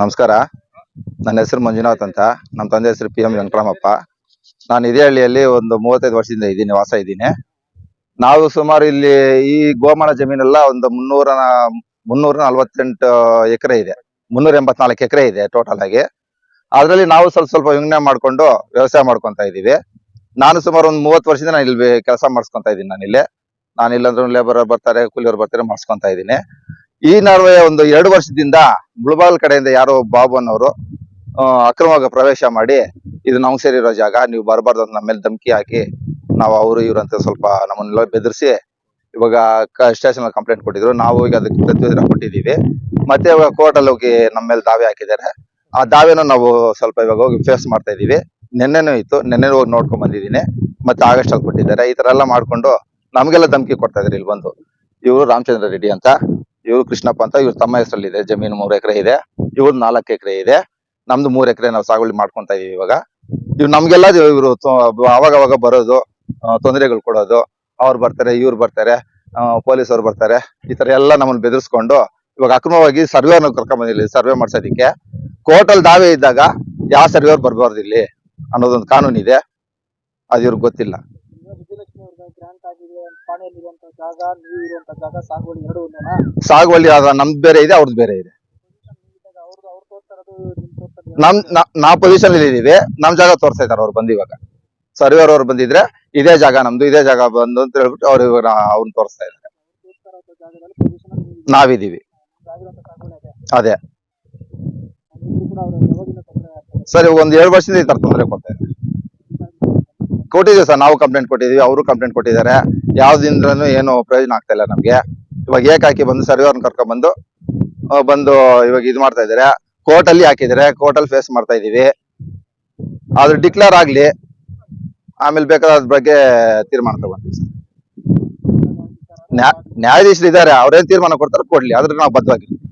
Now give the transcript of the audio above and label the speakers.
Speaker 1: ನಮಸ್ಕಾರ. ನನ್ನ ಹೆಸರು ಮಂಜುನಾಥ್ ಅಂತ. ನಮ್ಮ ತಂದೆ ಹೆಸರು ಪಿ ಎಂ ವೆಂಕಟರಾಮಪ್ಪ. ನಾನು ಇದೇ ಹಳ್ಳಿಯಲ್ಲಿ ಒಂದು ಮೂವತ್ತೈದು ವರ್ಷದಿಂದ ಇದ್ದೀನಿ, ವಾಸ ಇದ್ದೀನಿ. ನಾವು ಸುಮಾರು ಇಲ್ಲಿ ಈ ಗೋಮಾಳ ಜಮೀನೆಲ್ಲ ಒಂದು ಮುನ್ನೂರ ಮುನ್ನೂರ ನಲ್ವತ್ತೆಂಟು ಎಕರೆ ಇದೆ. ಮುನ್ನೂರ ಎಂಬತ್ನಾಲ್ಕು ಎಕರೆ ಇದೆ ಟೋಟಲ್ ಆಗಿ. ಅದರಲ್ಲಿ ನಾವು ಸ್ವಲ್ಪ ಸ್ವಲ್ಪ ವಿಂಗಡಣೆ ಮಾಡ್ಕೊಂಡು ವ್ಯವಸಾಯ ಮಾಡ್ಕೊಂತ ಇದ್ದೀವಿ. ನಾನು ಸುಮಾರು ಒಂದು ಮೂವತ್ತು ವರ್ಷದಿಂದ ನಾನು ಇಲ್ಲಿ ಕೆಲಸ ಮಾಡಿಸ್ಕೊತಾ ಇದ್ದೀನಿ ನಾನು ಇಲ್ಲಿ ನಾನು ಇಲ್ಲಂದ್ರೆ ಲೇಬರ್ ಬರ್ತಾರೆ, ಕೂಲಿಯವರು ಬರ್ತಾರೆ, ಮಾಡಿಸ್ಕೊತಾ ಇದ್ದೀನಿ. ಈ ನಡುವೆ ಒಂದು ಎರಡು ವರ್ಷದಿಂದ ಮುಳಬಾಗಲ್ ಕಡೆಯಿಂದ ಯಾರೋ ಬಾಬು ಅನ್ನೋರು ಅಕ್ರಮವಾಗಿ ಪ್ರವೇಶ ಮಾಡಿ, ಇದು ನಾವು ಸೇರಿರೋ ಜಾಗ, ನೀವು ಬರಬಾರ್ದು ಅಂತ ನಮ್ಮ ಮೇಲೆ ಧಮಕಿ ಹಾಕಿ, ನಾವು ಅವರು, ಇವ್ರು ಅಂತ ಸ್ವಲ್ಪ ನಮ್ಮನ್ನೆಲ್ಲ ಬೆದರಿಸಿ, ಇವಾಗ ಸ್ಟೇಷನ್ ಕಂಪ್ಲೇಂಟ್ ಕೊಟ್ಟಿದ್ರು. ನಾವು ಈಗ ಅದಕ್ಕೆ ಪ್ರತ್ಯುತ್ತರ ಕೊಟ್ಟಿದ್ದೀವಿ. ಮತ್ತೆ ಇವಾಗ ಕೋರ್ಟ್ ಅಲ್ಲಿ ಹೋಗಿ ನಮ್ಮ ಮೇಲೆ ದಾವೆ ಹಾಕಿದ್ದಾರೆ. ಆ ದಾವೆನೂ ನಾವು ಸ್ವಲ್ಪ ಇವಾಗ ಹೋಗಿ ಫೇಸ್ ಮಾಡ್ತಾ ಇದೀವಿ ನಿನ್ನೆನೂ ಇತ್ತು. ನಿನ್ನೆ ಹೋಗಿ ನೋಡ್ಕೊಂಡ್ ಬಂದಿದ್ದೀನಿ. ಮತ್ತೆ ಆಗಸ್ಟ್ ಅಲ್ಲಿ ಕೊಟ್ಟಿದ್ದಾರೆ ಈ ತರ ಎಲ್ಲ ಮಾಡ್ಕೊಂಡು ನಮಗೆಲ್ಲ ಧಮಕಿ ಕೊಡ್ತಾ ಇದ್ದಾರೆ ಇಲ್ಲಿ ಬಂದು. ಇವರು ರಾಮಚಂದ್ರ ರೆಡ್ಡಿ ಅಂತ. ಇವರು ಕೃಷ್ಣಪ್ಪ ಅಂತ, ಇವ್ರು ತಮ್ಮ ಹೆಸರಲ್ಲಿ ಇದೆ ಜಮೀನು ಮೂರು ಎಕರೆ ಇದೆ ಇವ್ರು ನಾಲ್ಕು ಎಕರೆ ಇದೆ, ನಮ್ದು ಮೂರ್ ಎಕರೆ ನಾವು ಸಾಗುವಳಿ ಮಾಡ್ಕೊಂತ ಇದೀವಿ ಇವಾಗ. ಇವ್ ನಮ್ಗೆಲ್ಲ ಇವರು ಅವಾಗ ಅವಾಗ ಬರೋದು ತೊಂದರೆಗಳು ಕೊಡೋದು, ಅವ್ರು ಬರ್ತಾರೆ, ಇವ್ರು ಬರ್ತಾರೆ ಪೊಲೀಸ್ ಅವ್ರು ಬರ್ತಾರೆ, ಈ ತರ ಎಲ್ಲ ನಮ್ಮನ್ನ ಬೆದರ್ಸ್ಕೊಂಡು ಇವಾಗ ಅಕ್ರಮವಾಗಿ ಸರ್ವೇನ ಕರ್ಕೊಂಡ್ ಬಂದಿಲ್ಲ, ಸರ್ವೆ ಮಾಡ್ಸೋದಿಕ್ಕೆ. ಕೋರ್ಟ್ ಅಲ್ಲಿ ದಾವೆ ಇದ್ದಾಗ ಯಾವ ಸರ್ವೇರ್ ಬರ್ಬಾರ್ದು ಇಲ್ಲಿ ಅನ್ನೋದೊಂದು ಕಾನೂನು ಇದೆ ಅದು ಇವ್ರಿಗೆ ಗೊತ್ತಿಲ್ಲ.
Speaker 2: ಆಗಿದೆ ಪಾಣಿಯಲ್ಲಿರುವಂತ ಜಾಗ ನೀವು ಇರುವಂತ ಜಾಗ ಸಾಗುವಳಿ ಎರಡು ಒಂದೇನಾ?
Speaker 1: ಸಾಗುವಳಿ ಆದ ನಮ್ದು ಬೇರೆ ಇದೆ ಅವ್ರದ್ದು ಬೇರೆ ಇದೆ.
Speaker 2: ಅವ್ರದ್ದು ಅವ್ರು ತೋರ್ತಾ ಇರೋದು ನಿಮ್ ತೋರ್ತಾ ಇರೋದು.
Speaker 1: ನಮ್ ನಾ- ನಾವು ಪೊಸಿಷನ್ ಇದೀವಿ ನಮ್ ಜಾಗ ತೋರಿಸ್ತಾ ಇದಾರೆ ಅವ್ರು ಬಂದು ಇವಾಗ ಸರ್ವೇರ್ ಅವ್ರು ಬಂದಿದ್ರೆ ಇದೇ ಜಾಗ ನಮ್ದು ಇದೇ ಜಾಗ ಬಂದು ಅಂತ ಹೇಳ್ಬಿಟ್ಟು ಅವ್ರು ಇವಾಗ ಅವ್ರನ್ನ ತೋರಿಸ್ತಾ ಇದ್ದಾರೆ.
Speaker 2: ಅವ್ರು ತೋರ್ತಾ ಜಾಗದಲ್ಲಿ ಪೊಸಿಷನ್ ನೀವು
Speaker 1: ನಾವಿದೀವಿ
Speaker 2: ಆಗಿರುವಂತ ಸಾಗುವಳಿ ಅದೇ.
Speaker 1: ಸರಿ
Speaker 2: ನೀವು ಕೂಡ ಅವರು ಯಾವಾಗಿನ ತೊಂದರೆ ಆಗ್ತದೆ
Speaker 1: ಸರ್ ಇವಾಗ ಒಂದ್ ಏಳು ವರ್ಷದಿಂದ ಈ ತರ ತೊಂದರೆ ಕೊಡ್ತಾ ಇದ್ದಾರೆ. ಕೊಟ್ಟಿದ್ದೀವಿ ಸರ್, ನಾವು ಕಂಪ್ಲೇಂಟ್ ಕೊಟ್ಟಿದ್ದೀವಿ, ಅವರು ಕಂಪ್ಲೇಂಟ್ ಕೊಟ್ಟಿದ್ದಾರೆ. ಯಾವ್ದಿಂದ್ರೂ ಏನು ಪ್ರಯೋಜನ ಆಗ್ತಾ ಇಲ್ಲ ನಮಗೆ. ಇವಾಗ ಏಕಾಕಿ ಬಂದು ಸರ್ವೇರ್ನ ಕರ್ಕೊಂಡ್ ಬಂದು ಬಂದು ಇವಾಗ ಇದು ಮಾಡ್ತಾ ಇದ್ದಾರೆ. ಕೋರ್ಟ್ ಅಲ್ಲಿ ಹಾಕಿದ್ದಾರೆ ಕೋರ್ಟ್ ಅಲ್ಲಿ ಫೇಸ್ ಮಾಡ್ತಾ ಇದ್ದೀವಿ. ಆದ್ರೆ ಡಿಕ್ಲೇರ್ ಆಗ್ಲಿ, ಆಮೇಲೆ ಬೇಕಾದ ಅದ್ರ ಬಗ್ಗೆ ತೀರ್ಮಾನ ತಗೊಂತೀವಿ ಸರ್. ನ್ಯಾ- ನ್ಯಾಯಾಧೀಶರು ಇದ್ದಾರೆ, ಅವ್ರೇನ್ ತೀರ್ಮಾನ ಕೊಡ್ತಾರೆ ಕೊಡ್ಲಿ, ಆದ್ರೆ ನಾವು ಬದ್ಧವಾಗಿರ್ತೀವಿ